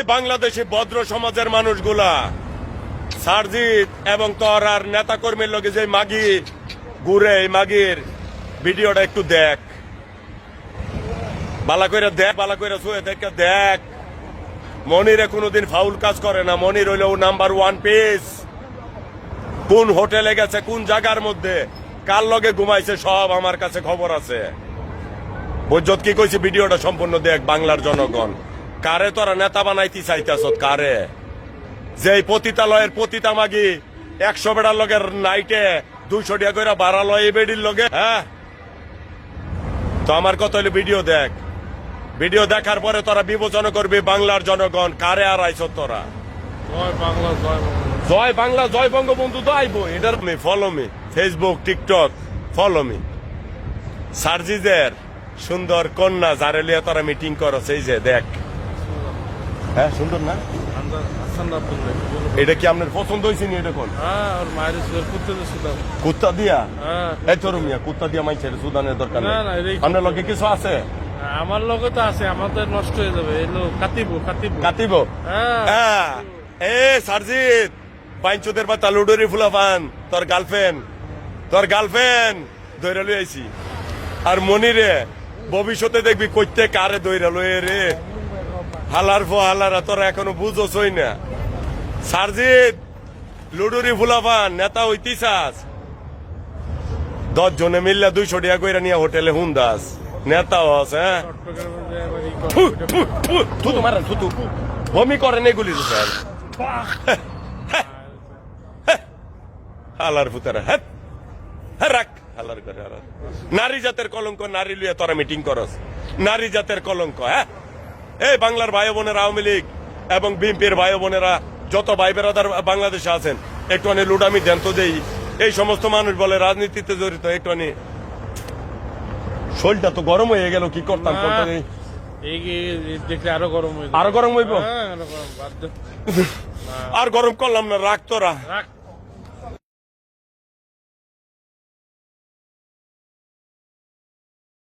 ওই বাংলাদেশি ভদ্র সমাজের মানুষগুলা। সারজিৎ এবং তোর আর নেতা কর্মীর লগে যে মাগি ঘুরে এই মাগির ভিডিওটা একটু দেখ। বালা কইরা দেখ, বালা কইরা শুয়ে দেখ দেখ। মনিরে কোনোদিন ফাউল কাজ করে না, মনির হইল নাম্বার ওয়ান পিস। কোন হোটেলে গেছে, কোন জায়গার মধ্যে, কার লগে ঘুমাইছে, সব আমার কাছে খবর আছে। বৈদ্যত কি কইছে, ভিডিওটা সম্পূর্ণ দেখ বাংলার জনগণ। কারে তোরা নেতা বানাইতে চাইতেছ কারে? যে এই পতিতালয়ের পতিতা মাগি একশো বেড়ার লগের নাইটে দুইশো টাকা করে বাড়া লয় এই বেডির লগে হ্যাঁ? তো আমার কত হইল ভিডিও দেখ। ভিডিও দেখার পরে তোরা বিবেচনা করবি বাংলার জনগণ কারে আর আইছ তোরা। জয় বাংলা জয় বঙ্গবন্ধু। তো আইবো এটার me follow me. Facebook TikTok follow me. সার্জিজের সুন্দর কন্যা যারে লিয়ে তোরা মিটিং করো সেই যে দেখ। হ্যাঁ সুন্দর না। এটা কি আপনার পছন্দ হয়েছে নি এটা কোন? হ্যাঁ কুত্তে দিয়ে? হ্যাঁ। এই তোর মিয়া কুত্তা দিয়া মাইছে সুদানের দরকার নেই। আপনার লগে কিছু আছে? আমার লগে তো আছে আমাদের নষ্ট হয়ে যাবে। এলো কাতিবো কাতিবো। কাটিব হ্যাঁ। হ্যাঁ। এ সার্জিত বাইঞ্চুদের বা তালুডরি ফুলাফান তোর গার্লফ্রেন্ড তোর গার্লফ্রেন্ড দৈরা লই আইছি। আর মনিরে ভবিষ্যতে দেখবি কইতে কারে দৈরা লই রে। হালার ফো হালারা, তোরা এখনও বুঝোছই না। সার্জিত লুডুরি ফুলাফান নেতা ঐতিহাস দশ জনে মিললে দুইশো টাকা কইরা নিয়ে হোটেলে হুন্দাস। নেতা হস হ্যাঁ। বমি করেন এগুলি স্যার। হালার ফুতারা হ্যাঁ? হ্যাঁ রাখ, হালার করে নারী জাতের কলঙ্ক, নারী লুয়ে তোরা মিটিং করস। নারী জাতের কলঙ্ক হ্যাঁ? এই বাংলার ভাই বোনের আওয়ামী লীগ এবং বিএনপির ভাই বোনেরা যত ভাই বেরাদার বাংলাদেশে আছেন একটুখানি লুডামি দেন তো দেই। এই সমস্ত মানুষ বলে রাজনীতিতে জড়িত একটু একটুখানি শরীরটা তো গরম হয়ে গেল কি করতাম দেখলে আরও গরম হয়ে আরও গরম হইব? আরও করলাম না রাখ তোরা। রাখ